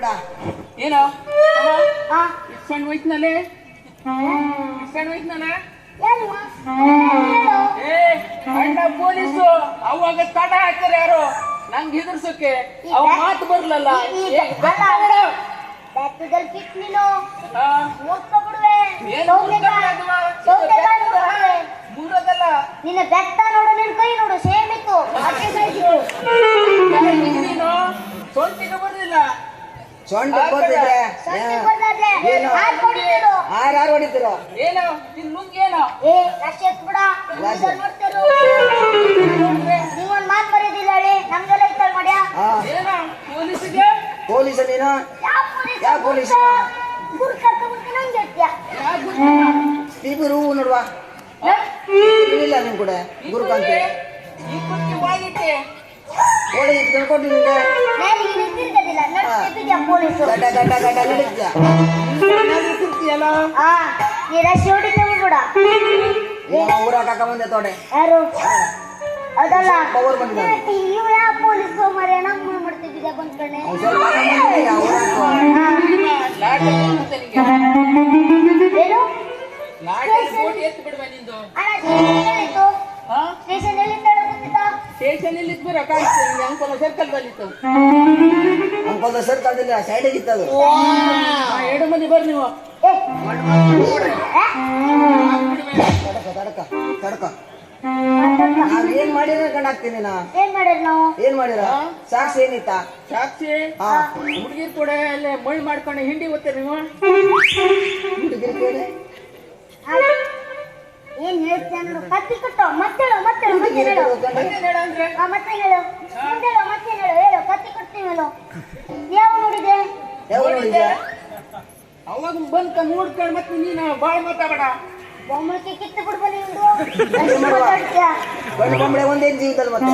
ಬಿಡ. ಏನೋ? ಸಣ್ಣ ವಯಸ್ಸಿನಲ್ಲಿ ಹೇಳು. ಏ ಅಣ್ಣ ಪೊಲೀಸು ಅವಾಗ ತಡ ಹಾಕ್ತಾರೆ ಯಾರು? ನಂಗೆ ಎದುರ್ಸೋಕೆ ಅವ ಮಾತು ಬರ್ಲಲ್ಲ. ಮೂರದಲ್ಲ. ನಿನ್ನ ಬೆತ್ತ ನೋಡು ನಿನ್ನ ಕೈ ನೋಡು. ಸೇಮ್ ಇತ್ತು. ನೀನು ಸೊಂಟಿಗೆ ಬರ್ಲಿಲ್ಲ. ಸೊಂಟ ಬರ್ದಾದ್ರೆ ಏನು? ಆರ್ ಆರ್ ಹೊಡಿತಿರೋ? ಏನೋ? ನಿನ್ ಏ ಬಿಡ. ರಾಶಿ. ನೋಡ್ತಿರು ನೀವೊಂದ್ ಮಾತ್ ಬರೋದಿಲ್ಲ ಹೇಳಿ. ನಮ್ಗೆಲ್ಲ ಇತ್ತಲ್ ಮಾಡ್ಯ? ಹಾ ಏನೋ? ಪೊಲೀಸಿಗೆ? ಪೊಲೀಸ ನೀನು? ಯಾವ ಪೊಲೀಸ? ಇಬ್ಬರು ಇಬ್ಬರು ನೋಡುವ. ಇಲ್ಲ ನಿಮ್ ಕೂಡ. ಗುರುಕಾಂತಿ ಈ ನಿಂಗೆ ಪೊಲೀಸು? ಗಡ್ಡ ಗಡ್ಡ ಗಡ್ಡ ನಡೀತ್ಯ ಏನಾದ್ರೂ ಕುರ್ತಿಯಲ್ಲ ಆ ನೀ ರಾಶಿ ಹೊಡಿತ ಬಿಡ ಈಗ ಊರ ಕಾಕ ಬಂದೆ ತೋಡೆ. ಯಾರು? ಅದಲ್ಲ. ಪವರ್ ಬಂದಿದ್ದಾನೆ ಇವ್ ಯಾವ ಪೊಲೀಸ್ ಮರೆ ನಮ್ ಮಾಡ್ತಿದ್ದೆ ಬಂದ್ ಕಣೆ? ಅವ್ನು ಸ್ವಲ್ಪ ಕಾಕ ಬಂದಿದ್ದೀಯ ಊರಾಕ ಲಾಟಿ ಮತ್ತೆ ನಿಂಗೆ? ಏನು? ಲಾಟಿ ಕೋಟಿ ಎತ್ತು ಬಿಡುವ ನಿಂದು. ಸ್ಟೇಷನ್ ಇಲ್ಲಿ ಇದ್ಬಿರ ಕಾಣಿಸ್ತದೆ ನಿಂಗೆ ಅಂಕೋಲ ಸರ್ಕಲ್ ಬಂದಿತ್ತು ಅಂಕೊಲ್ದ ಸರ್ ತಂದಿಲ್ಲ ಸೈಡಿಗೆ ಇತ್ತದು. ಎರಡು ಮಂದಿ ಬರ್ರಿ ನೀವು? ತಡಕ ತಡಕ. ತಡಕ ಏನ್ ಮಾಡಿರ ಕಂಡು ಹಾಕ್ತೀನಿ ನಾ. ಏನ್ ಮಾಡಿರ್ ನಾವು? ಏನ್ ಮಾಡಿರ? ಸಾಕ್ಷಿ ಏನಿತ್ತ? ಸಾಕ್ಷಿ? ಹುಡುಗಿರ್ ಕೂಡ ಅಲ್ಲೇ ಮಳ್ ಮಾಡ್ಕೊಂಡು. ಹಿಂಡಿ ಓದ್ತೀರಿ ನೀವು? ಹುಡುಗಿರ್ ಕೇಳಿ. ಕಟ್ಟೋ ಮತ್ತೆ ಹೇಳು ಮತ್ತೆ ಹೇಳು ಮತ್ತೆ ಹೇಳು. ಮತ್ತೇನ್ ಹೇಳು ಅಂದ್ರೆ ಆ, ಮತ್ತೆ ಹೇಳು ಮುಂದೆ ಹೇಳು ಮತ್ತೆ ಹೇಳು ಹೇಳು ಕತ್ತಿ ಕಟ್ತೀನಿ ಹೇಳು. ಯಾವ ನೋಡಿದೆ? ಅವಾಗ ನೋಡ್ಕೊಂಡು ಮತ್ತೆ ನೀನು ಬಾಳ ಮಾತಾಡ ಕಿತ್ತು ಬಿಡ್ಬ ನಿಂದು ಅಷ್ಟು ಮಾತಾಡ್ತೀಯ? ಗಂಡು ಬಂಬಳೆ ಒಂದೇ ಮತ್ತೆ.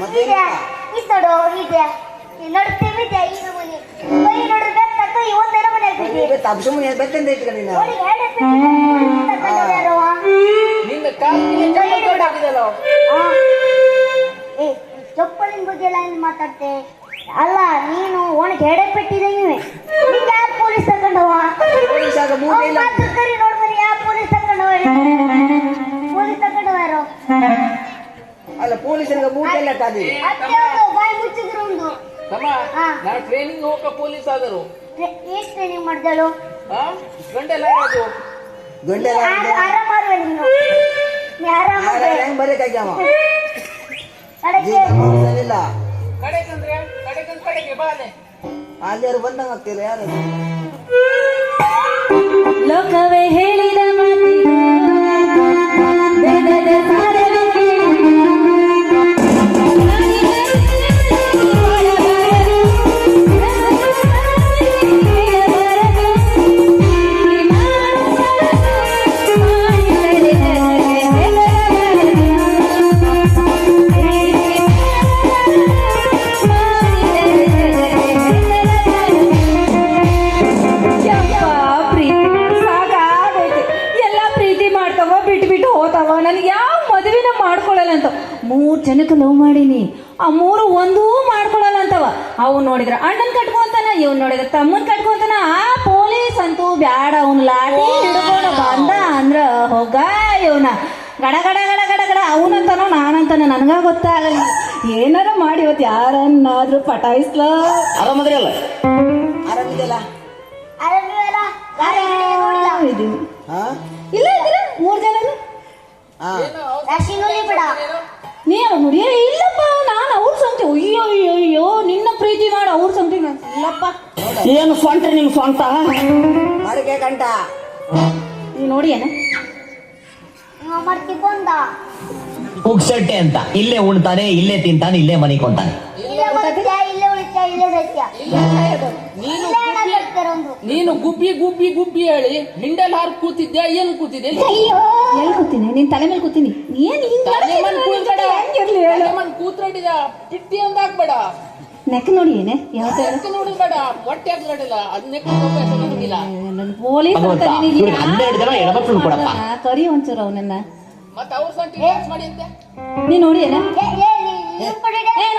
ಮತ್ತೆ ಇದೆ ಇದೆ ಈ ನಮೂನಿ ಕೈ ನೋಡಿದ್ರೆ ಬೆತ್ತ ಕೈ ಒಂದೇನ ಮನೆ ಹಾಕಿದ್ವಿ ತಪ್ಸು ಮುನಿ ಬೆತ್ತಂದ ಇಟ್ಕ ನೀನು. ಚಪ್ಪಲಿನ ಬಗ್ಗೆ ಎಲ್ಲ ಏನ್ ಮಾತಾಡ್ತೆ? ಅಲ್ಲ ನೀನು ಒಣಗೆ ಎಡೆ ಪೆಟ್ಟಿದೆ ನೀವೆ. ನಿಂಗೆ ಯಾರು ಪೊಲೀಸ್ ತಗೊಂಡವ ಕರಿ ನೋಡ್ಬರಿ ಯಾವ ಪೊಲೀಸ್ ತಗೊಂಡವ ಪೊಲೀಸ್ ತಗೊಂಡವ ಯಾರು? ಅಲ್ಲ ಪೊಲೀಸರಿಗೆ ಮೂಟೆ ಇಲ್ಲ ತಾದಿ ಅತ್ತೆ ಬಾಯಿ ಮುಚ್ಚಿದ್ರು ಒಂದು. ತಮ್ಮ ಹಾ. ಟ್ರೈನಿಂಗ್ ಪೊಲೀಸ್ ಆದರು. ಏನ್ ಟ್ರೈನಿಂಗ್ ಮಾಡ್ದಳು? ಹಾ ಗಂಟೆಲ್ಲ ಯಾರು ಹೆಂಗ್ ಬರೀಕಾಗ್ಯಾವ ಅಲ್ಲಿ. ಯಾರು ಬಂದಂಗ ಆಗ್ತಿಲ್ಲ ಯಾರು? ಲೋಕವೇ ಹೇಳಿದ ಮಾಡ್ತಾವ ಬಿಟ್ಟು ಬಿಟ್ಟು ಹೋತಾವ ನನಗೆ ಯಾವ ಮದುವೆನ ಮಾಡ್ಕೊಳ್ಳಲ್ಲ ಅಂತ. ಮೂರು ಜನಕ್ಕೆ ಲವ್ ಮಾಡೀನಿ. ಆ ಮೂರು ಒಂದೂ ಮಾಡ್ಕೊಳ್ಳಲ್ಲ ಅಂತವ. ಅವ್ನು ನೋಡಿದ್ರ ಅಣ್ಣನ್ ಕಟ್ಕೊಂತಾನ ಇವ್ನು ನೋಡಿದ್ರ ತಮ್ಮನ್ ಕಟ್ಕೊಂತಾನ. ಆ ಪೊಲೀಸ್ ಅಂತೂ ಬ್ಯಾಡ ಅವ್ನ ಲಾಟಿ ಹಿಡ್ಕೊಂಡು ಬಂದ ಅಂದ್ರ ಹೋಗ ಇವನ ಗಡ ಗಡ ಗಡ ಗಡ ಗಡ ಅವನಂತಾನೋ ನಾನಂತಾನ ನನಗ ಗೊತ್ತಾಗಲ್ಲ. ಏನಾರ ಮಾಡಿ ಇವತ್ತು ಯಾರನ್ನಾದ್ರೂ ಪಟಾಯಿಸ್ಲ. ಆರಾಮದ್ರಿ ಅಲ್ಲ ಆರಾಮಿದೆಯಲ್ಲ? ಆರಾಮಿವೆಲ್ಲ ಗಾಡಿ ಇದು ಇಲ್ಲ ಇದ್ದೀರ ಮೂರು ಜನ ಬಿಡ? ನೀ ನೋಡಿ ಇಲ್ಲಪ್ಪ ನಾನು ಅವ್ರ ಸಂತೆ. ಅಯ್ಯೋ ಅಯ್ಯೋ ಅಯ್ಯೋ ನಿನ್ನ ಪ್ರೀತಿ ಮಾಡ ಅವ್ರ ಸಂತೆ ನಾನು. ಇಲ್ಲಪ್ಪ. ಏನು ಸ್ವಂಟ್ರಿ ನಿಮ್ ಸ್ವಂತ? ಅಡುಗೆ ಕಂಟ ನೀ ನೋಡಿ ಏನ? ನೀವು ಮರ್ತಿ ಬಂದ. ಉಗ್ಸಟ್ಟೆ ಅಂತ. ಇಲ್ಲೇ ಉಣ್ತಾನೆ ಇಲ್ಲೇ ತಿಂತಾನೆ ಇಲ್ಲೇ ಮನೆ ಕೊಂತಾನೆ. ಇಲ್ಲೇ ಇಲ್ಲೇ ಉಳಿತ್ಯ ಇಲ್ಲೇ ಸತ್ಯ. ನೀನು ನೀನು ಗುಬ್ಬಿ ಗುಬ್ಬಿ ಗುಬ್ಬಿ ಹೇಳಿ ಹಿಂಡಲ್ ಹಾರ್ ಕೂತಿದ್ದೆ ಏನು ಕೂತಿದ್ದೆ ಎಲ್ಲಿ ಕೂತೀನಿ ನಿನ್ ತಲೆ ಮೇಲೆ ಕೂತೀನಿ ಏನ್ ಮನ್ ಕೂತ್ಕೊಂಡಿದ ಪಿಟ್ಟಿ ಅಂತ ಹಾಕ್ಬೇಡ ನೆಕ್ ನೋಡಿ ಏನೇ ಯಾವ ನೆಕ್ ನೋಡಬೇಡ ಹೊಟ್ಟೆ ಹಾಕ್ಬೇಡಿಲ್ಲ ಅದ್ ನೆಕ್ ನನ್ನ ಪೊಲೀಸ್ ಅಂತ ಭಗವಂತ, ನಿನಗೆ ಇವ್ರಿಗೆ ಹನ್ನೆರಡು ಜನ ಹೆಣ್ಮಕ್ಳು ಕೊಡಪ್ಪ. ಆ, ಕರಿ ಒಂಚೂರು ಅವನನ್ನ ಮತ್ತೆ ಅವ್ರ ಸಂಟಿ ಡ್ಯಾನ್ಸ್ ಮಾಡಿ ಅಂತೆ ನೀ ನೋಡಿ ಏನೇ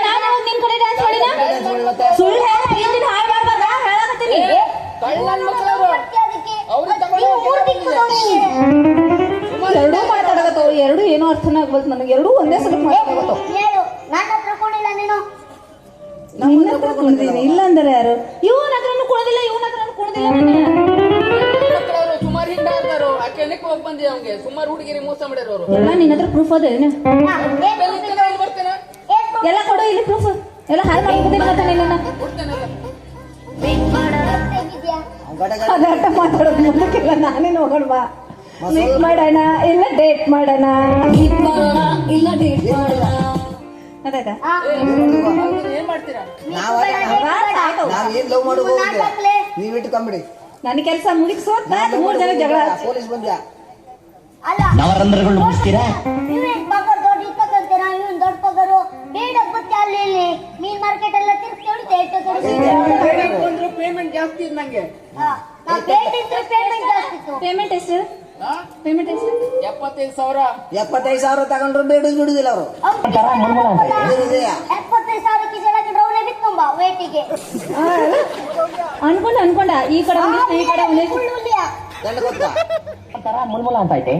ನಾನು ನಿನ್ ಕಡೆ ಡ್ಯಾನ್ಸ್ ಮಾಡಿದ ಸುಳ್ಳು ಹೇಳ ಪ್ರೀತಿನ ಹಾಳು ಮಾಡ್ಬಾರ್ದ ಎರಡೂ ಮಾತಾಡಕತ್ತವ ಎರಡು ಏನೋ ಅರ್ಥನ ಆಗ್ಬೋದು ನನಗೆ. ಎರಡೂ ಒಂದೇ ಸಲ ಮಾತಾಡಕತ್ತವ ಇಲ್ಲ ಅಂದ್ರೆ ಯಾರು? ಇವನ ಹತ್ರನು ಕುಣದಿಲ್ಲ ಇವನ ಹತ್ರನು ಸುಮಾರು ಆಕೆ ಅವ್ಗೆ ಸುಮಾರು ಹುಡುಗಿರಿ ಮೋಸ ಮಾಡ್ಯಾರ ಎಲ್ಲ ನಿನ್ನ ಹತ್ರ ಪ್ರೂಫ್ ಅದ ಏನು? ಎಲ್ಲ ಕೊಡು ಇಲ್ಲಿ ಪ್ರೂಫ್ ಎಲ್ಲ ಹಾಕಿ ಅಂತ ಅದಾಟ ಮಾತಾಡೋದು ಮುಂದಕ್ಕೆಲ್ಲ ನಾನೇನು ಹೋಗೋಣ ಬಾ ಮೀಟ್ ಮಾಡೋಣ ಇಲ್ಲ ಡೇಟ್ ಮಾಡೋಣ? ಮೀಟ್ ಮಾಡೋಣ ಇಲ್ಲ ಡೇಟ್ ಮಾಡೋಣ? ಅದಾಯ್ತಾ ಹಾ, ಏನ್ ಮಾಡ್ತೀರಾ? ನಾವ್ ಬೇಡ, ಏನ್ ಬೇಡ. ನಾವ್ ಏನ್ ಲವ್ ಮಾಡೋದು ನೀವು ನಾಟಕ್ಲೆ? ನೀವ್ ಇಟ್ಕೊಂಬಿಡಿ ನನ್ನ ಕೆಲಸ ಮೂರ್ ಜನ ಜಗಳ. ಪೊಲೀಸ್ ಬಂದ್ಯಾ? ಅಲ್ಲ. ನವರಂಧ್ರಗಳು ಮುಗಿಸ್ತೀರಾ? ಬೇಟಿದ್ರೆ ಪೇಮೆಂಟ್ ಎಷ್ಟು? ಪೇಮೆಂಟ್ ಎಷ್ಟು ಎಪ್ಪತ್ತೈದು ಸಾವಿರ. ಎಪ್ಪತ್ತೈದು ಸಾವಿರ ತಗೊಂಡ್ರು ಬೇಡುದು ಬಿಡುದಿಲ್ಲ ಅವರು. ಅನ್ಕೊಂಡ ಅನ್ಕೊಂಡ. ಈ ಕಡೆ ಈ ಕಡೆ ಒಂಥರ ಮುಲ್ಮುಲ ಅಂತ ಐತೆ?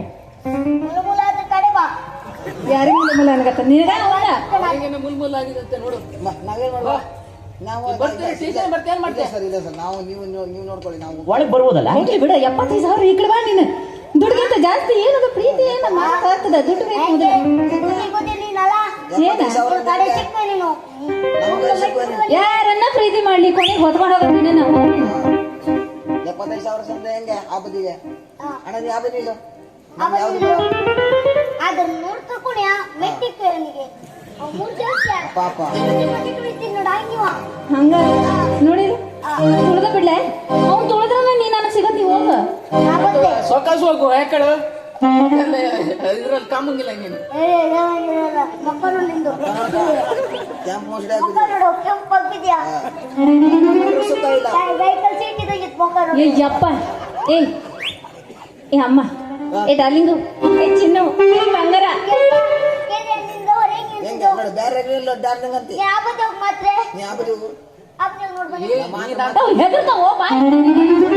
ಯಾರಿಗೂ ಮುಲ್ಲ ಅನ್ಗತ್ತ ನಿನಗ ಅವನ ಹೆಂಗೇನೆ ಮುಲ್ ಮುಲ್ ಆಗಿದೆ ಅಂತ ನೋಡು. ನಾವೇನ್ ಮಾಡುವ ನಾವು ಬರ್ತೀವಿ ಟೀಚರ್ ಬರ್ತೀರಿ, ಏನ್ ಮಾಡ್ತೀವಿ ಸರ್ ಇಲ್ಲ ಸರ್ ನಾವು ನೀವು ನೀವು ನೀವು ನೋಡ್ಕೊಳ್ಳಿ ನಾವು ಒಳಗ್ ಬರ್ಬೋದಲ್ಲ? ಹೋಗ್ಲಿ ಬಿಡ ಎಪ್ಪತ್ತೈದು ಸಾವಿರ ಈ ಕಡೆ ಬಾ ನೀನು. ದುಡ್ಗಿಂತ ಜಾಸ್ತಿ ಏನದು ಪ್ರೀತಿ ಏನ ಮಾತಾಡ್ತದ ದುಡ್ಡು ಬೇಕು ಮೊದಲು. ಯಾರನ್ನ ಪ್ರೀತಿ ಮಾಡ್ಲಿ ಕೊನೆಗೆ ಹೊತ್ಕೊಂಡು ನಾವು ಎಪ್ಪತ್ತೈದು ಸಾವಿರ ಸಂದ್ರೆ ಹೆಂಗೆ ಆ ಬದಿಗೆ ಹಾ. ಅಣ್ಣ ನೀವು ಯಾವ ಬದಿ ಪಾಪ. ಹಂಗ? ನೋಡಿ ತುಳ್ದ ಬಿಡ್ಲೆ. ಅವ್ನು ತುಳಿದ್ರ ನೀ ನನಗೆ ಸಿಗತ್ತಿ ಹೋಗ ಸೊಕಾಸು ಹೋಗು ಯಾಕಳು ಇದ್ರಲ್ಲಿ ಕಾಮಂಗಿಲ್ಲ ನೀನು. ಏ ಮಕ್ಕಳು ನಿಂದು. ಕೆಂಪು ವೆಹಿಕಲ್ ಸೀಟ್ ಏ ಯಪ್ಪ. ಏ ಏ ಅಮ್ಮ. ಏ ಡಾರ್ಲಿಂಗು. ಏ ಚಿನ್ನು. ಬಂಗಾರ. ಹೆಂಗೆ ನೋಡಿ ಬೇರೆ ಇಲ್ಲ ಡಾರ್ಲಿಂಗ್ ಅಂತೆ ಯಾವ ಬದಿ ಹೋಗಿ ಮಾತ್ರೆ ನೀ ಯಾವ ಬದಿ ಹೋಗು ಅಪ್ಪ ನೋಡ್ ಬನ್ನಿ ಅವ್ ಹೆದರ್ತಾವ ಬಾ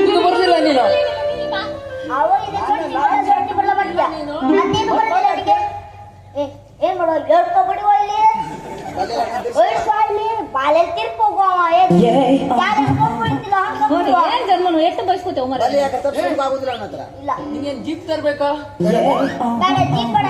ಇದು ಬರ್ದಿಲ್ಲ ನೀನು ಅವ ಇದೆ ಸೊಟ್ಟಿ ಏ ಏನ್ ಮಾಡೋ ಹೇಳ್ಕೊ ಏನ್ ಜನ್ಮನು ಎಷ್ಟು ಬಯಸ್ಕೋತೇವ ಮರ ಇಲ್ಲ ನಿಂಗೇನ್ ಜೀಪ್ ತರ್ಬೇಕಾ ಜೀಪ್ ಬೇಡ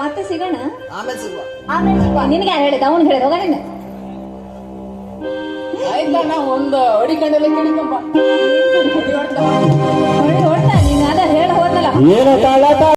ಮತ್ತೆ ಸಿಗೋಣ? ಆಮೇಲೆ ಸಿಗುವ. ಆಮೇಲೆ ಸಿಗುವ. ನಿನಗೆ ಯಾರು ಹೇಳಿದ ಅವ್ನು ಹೇಳಿದ ಹೋಗ ನೀನು ಆಯ್ತಾ ನಾ ಒಂದು ಹೊಡ್ತಾ ನೀನು ಅದ ಹೇಳ ಹೋದ್ನಲ್ಲ